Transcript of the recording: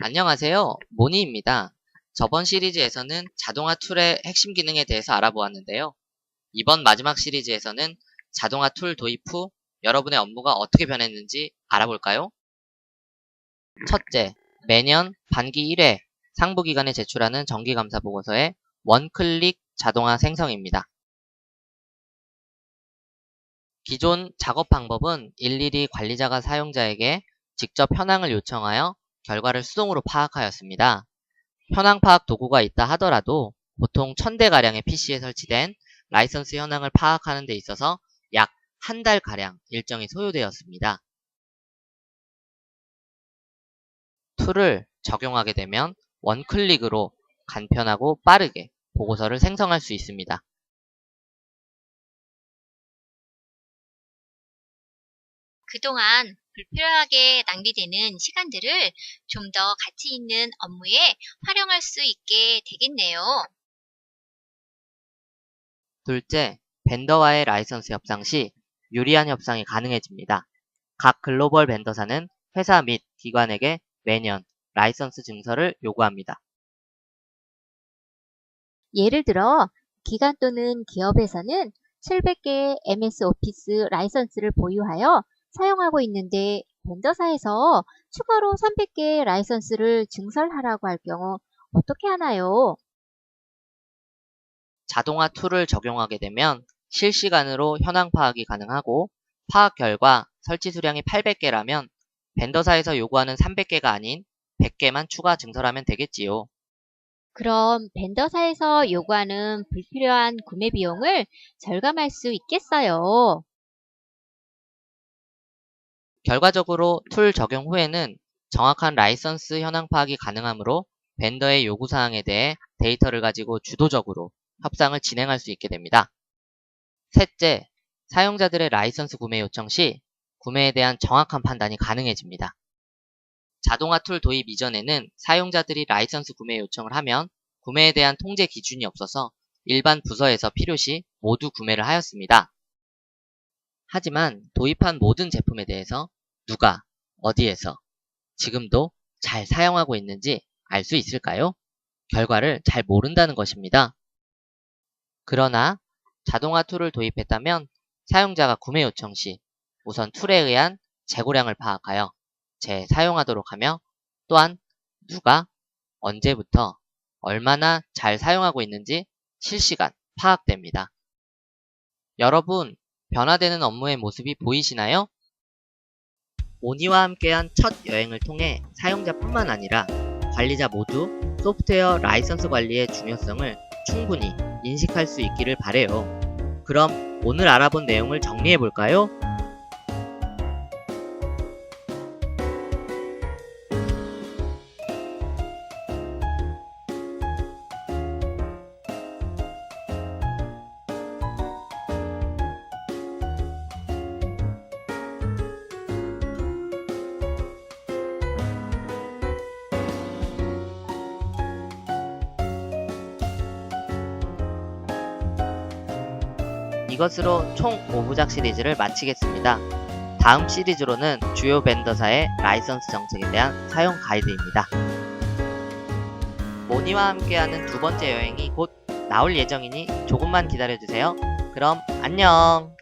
안녕하세요. 모니입니다. 저번 시리즈에서는 자동화 툴의 핵심 기능에 대해서 알아보았는데요. 이번 마지막 시리즈에서는 자동화 툴 도입 후 여러분의 업무가 어떻게 변했는지 알아볼까요? 첫째, 매년 반기 1회 상부기관에 제출하는 정기감사 보고서의 원클릭 자동화 생성입니다. 기존 작업 방법은 일일이 관리자가 사용자에게 직접 현황을 요청하여 결과를 수동으로 파악하였습니다. 현황 파악 도구가 있다 하더라도 보통 1000대가량의 PC에 설치된 라이선스 현황을 파악하는 데 있어서 약 한 달가량 일정이 소요되었습니다. 툴을 적용하게 되면 원클릭으로 간편하고 빠르게 보고서를 생성할 수 있습니다. 그동안 불필요하게 낭비되는 시간들을 좀 더 가치 있는 업무에 활용할 수 있게 되겠네요. 둘째, 벤더와의 라이선스 협상 시 유리한 협상이 가능해집니다. 각 글로벌 벤더사는 회사 및 기관에게 매년 라이선스 증서를 요구합니다. 예를 들어 기관 또는 기업에서는 700개의 MS 오피스 라이선스를 보유하여 사용하고 있는데 벤더사에서 추가로 300개의 라이선스를 증설하라고 할 경우 어떻게 하나요? 자동화 툴을 적용하게 되면 실시간으로 현황 파악이 가능하고 파악 결과 설치 수량이 800개라면 벤더사에서 요구하는 300개가 아닌 100개만 추가 증설하면 되겠지요. 그럼 벤더사에서 요구하는 불필요한 구매 비용을 절감할 수 있겠어요. 결과적으로 툴 적용 후에는 정확한 라이선스 현황 파악이 가능하므로 벤더의 요구사항에 대해 데이터를 가지고 주도적으로 협상을 진행할 수 있게 됩니다. 셋째, 사용자들의 라이선스 구매 요청 시 구매에 대한 정확한 판단이 가능해집니다. 자동화 툴 도입 이전에는 사용자들이 라이선스 구매 요청을 하면 구매에 대한 통제 기준이 없어서 일반 부서에서 필요시 모두 구매를 하였습니다. 하지만 도입한 모든 제품에 대해서 누가, 어디에서, 지금도 잘 사용하고 있는지 알 수 있을까요? 결과를 잘 모른다는 것입니다. 그러나 자동화 툴을 도입했다면 사용자가 구매 요청 시 우선 툴에 의한 재고량을 파악하여 재사용하도록 하며 또한 누가, 언제부터, 얼마나 잘 사용하고 있는지 실시간 파악됩니다. 여러분, 변화되는 업무의 모습이 보이시나요? 모니와 함께한 첫 여행을 통해 사용자뿐만 아니라 관리자 모두 소프트웨어 라이선스 관리의 중요성을 충분히 인식할 수 있기를 바래요. 그럼 오늘 알아본 내용을 정리해 볼까요? 이것으로 총 5부작 시리즈를 마치겠습니다. 다음 시리즈로는 주요 벤더사의 라이선스 정책에 대한 사용 가이드입니다. 모니와 함께하는 두 번째 여행이 곧 나올 예정이니 조금만 기다려주세요. 그럼 안녕!